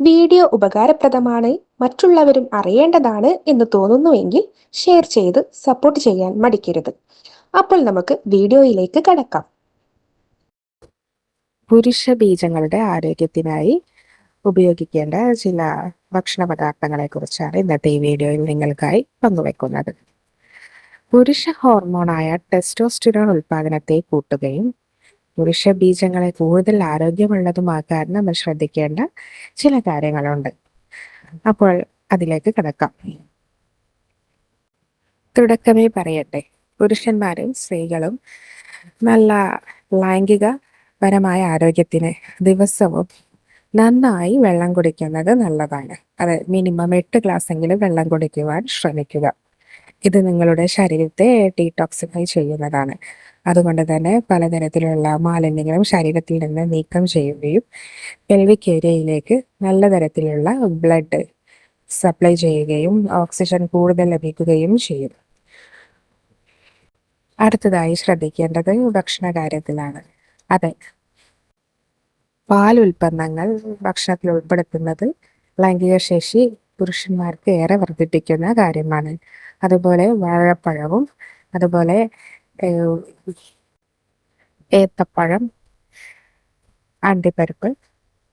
Video ഉപകാരപ്രദമാണ് മറ്റുള്ളവരും അറിയേണ്ടതാണ് എന്ന് തോന്നുന്നുവെങ്കിൽ ഷെയർ ചെയ്ത് സപ്പോർട്ട് ചെയ്യാൻ മടിക്കരുത്. അപ്പോൾ നമുക്ക് വീഡിയോയിലേക്ക് കടക്കാം. പുരുഷ ബീജങ്ങളുടെ ആരോഗ്യത്തിനായി ഉപയോഗിക്കേണ്ട ചില ഭക്ഷണ പദാർത്ഥങ്ങളെ കുറിച്ചാണ് ഇന്നത്തെ ഈ വീഡിയോയിൽ നിങ്ങൾക്കായി പങ്കുവെക്കുന്നത്. പുരുഷ ഹോർമോണായ ടെസ്റ്റോസ്റ്റിറോൺ ഉൽപാദനത്തെ കൂട്ടുകയും പുരുഷ ബീജങ്ങളെ കൂടുതൽ ആരോഗ്യമുള്ളതുമാക്കാൻ നമ്മൾ ശ്രദ്ധിക്കേണ്ട ചില കാര്യങ്ങളുണ്ട്. അപ്പോൾ അതിലേക്ക് കിടക്കാം. തുടക്കമേ പറയട്ടെ. പുരുഷന്മാരും സ്ത്രീകളും നല്ല ലൈംഗിക പരമായ ആരോഗ്യത്തിന് ദിവസവും നന്നായി വെള്ളം കുടിക്കുന്നത് നല്ലതാണ്. അത് മിനിമം എട്ട് ഗ്ലാസ് എങ്കിലും വെള്ളം കുടിക്കുവാൻ ശ്രമിക്കുക. ഇത് നിങ്ങളുടെ ശരീരത്തെ ഡീടോക്സിഫൈ ചെയ്യുന്നതാണ്. അതുകൊണ്ട് തന്നെ പലതരത്തിലുള്ള മാലിന്യങ്ങളും ശരീരത്തിൽ നിന്ന് നീക്കം ചെയ്യുകയും പെൽവിക് ഏരിയയിലേക്ക് നല്ല തരത്തിലുള്ള ബ്ലഡ് സപ്ലൈ ചെയ്യുകയും ഓക്സിജൻ കൂടുതൽ ലഭിക്കുകയും ചെയ്യും. അടുത്തതായി ശ്രദ്ധിക്കേണ്ടത് ഭക്ഷണ കാര്യത്തിലാണ് അതെ. പാൽ ഉൽപ്പന്നങ്ങൾ ഭക്ഷണത്തിൽ ഉൾപ്പെടുത്തുന്നത് ലൈംഗിക ശേഷി പുരുഷന്മാർക്ക് ഏറെ വർദ്ധിപ്പിക്കുന്ന കാര്യമാണ്. അതുപോലെ വാഴപ്പഴവും അതുപോലെ ഏത്തപ്പഴം അണ്ടിപ്പരിപ്പ്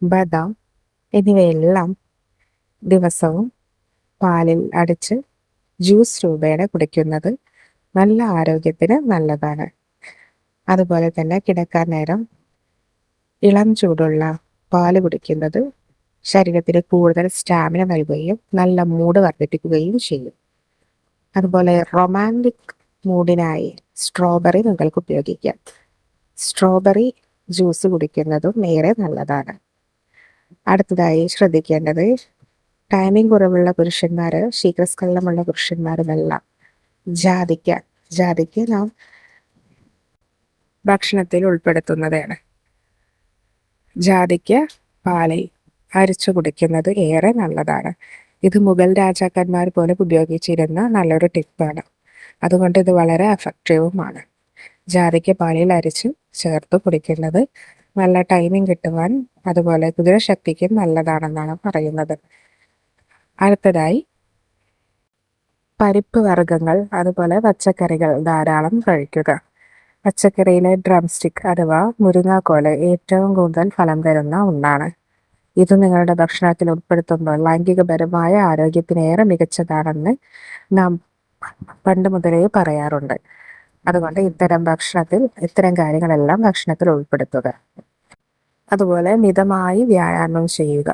ബദാം എന്നിവയെല്ലാം ദിവസവും പാലിൽ അടിച്ച് ജ്യൂസ് രൂപേണ കുടിക്കുന്നത് നല്ല ആരോഗ്യത്തിന് നല്ലതാണ്. അതുപോലെ തന്നെ കിടക്കാൻ നേരം ഇളം ചൂടുള്ള പാൽ കുടിക്കുന്നത് ശരീരത്തിന് കൂടുതൽ സ്റ്റാമിന നൽകുകയും നല്ല മൂഡ് വർദ്ധിപ്പിക്കുകയും ചെയ്യും. അതുപോലെ റൊമാന്റിക് മൂഡിനായി സ്ട്രോബെറി നിങ്ങൾക്ക് ഉപയോഗിക്കാം. സ്ട്രോബെറി ജ്യൂസ് കുടിക്കുന്നതും ഏറെ നല്ലതാണ്. അടുത്തതായി ശ്രദ്ധിക്കേണ്ടത് ടൈമിംഗ് കുറവുള്ള പുരുഷന്മാർ ശീഘ്രസ്ഖലനമുള്ള പുരുഷന്മാരുമെല്ലാം ജാതിക്ക ജാതിക്ക നാം ഭക്ഷണത്തിൽ ഉൾപ്പെടുത്തുന്നതാണ്. ജാതിക്ക പാലിൽ അരിച്ചു കുടിക്കുന്നത് ഏറെ നല്ലതാണ്. ഇത് മുഗൾ രാജാക്കന്മാർ പോലും ഉപയോഗിച്ചിരുന്ന നല്ലൊരു ടിപ്പാണ്. അതുകൊണ്ട് ഇത് വളരെ എഫക്റ്റീവുമാണ് ജാതിക്ക പാലിൽ അരിച്ച് ചേർത്ത് കുടിക്കുന്നത് നല്ല ടൈമിംഗ് കിട്ടുവാൻ അതുപോലെ കുതിരശക്തിക്കും നല്ലതാണെന്നാണ് പറയുന്നത്. അടുത്തതായി പരിപ്പ് വർഗങ്ങൾ അതുപോലെ പച്ചക്കറികൾ ധാരാളം കഴിക്കുക. പച്ചക്കറിയിലെ ഡ്രം സ്റ്റിക്ക് അഥവാ മുരിങ്ങാക്കോൽ ഏറ്റവും കൂടുതൽ ഫലം തരുന്ന ഒന്നാണ്. ഇത് നിങ്ങളുടെ ഭക്ഷണത്തിൽ ഉൾപ്പെടുത്തുമ്പോൾ ലൈംഗികപരമായ ആരോഗ്യത്തിന് ഏറെ മികച്ചതാണെന്ന് നാം പണ്ട് മുതലേ പറയാറുണ്ട്. അതുകൊണ്ട് ഇത്തരം ഭക്ഷണത്തിൽ ഇത്തരം കാര്യങ്ങളെല്ലാം ഭക്ഷണത്തിൽ ഉൾപ്പെടുത്തുക. അതുപോലെ മിതമായി വ്യായാമം ചെയ്യുക.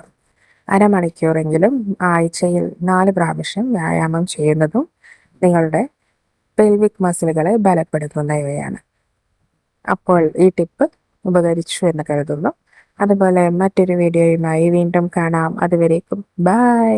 അരമണിക്കൂറെങ്കിലും ആഴ്ചയിൽ നാല് പ്രാവശ്യം വ്യായാമം ചെയ്യുന്നതും നിങ്ങളുടെ പെൽവിക് മസിലുകളെ ബലപ്പെടുത്തുന്നവയാണ്. അപ്പോൾ ഈ ടിപ്പ് ഉപകരിച്ചു എന്ന് കരുതുന്നു. അതുപോലെ മറ്റൊരു വീഡിയോയുമായി വീണ്ടും കാണാം. അതുവരേക്കും ബൈ.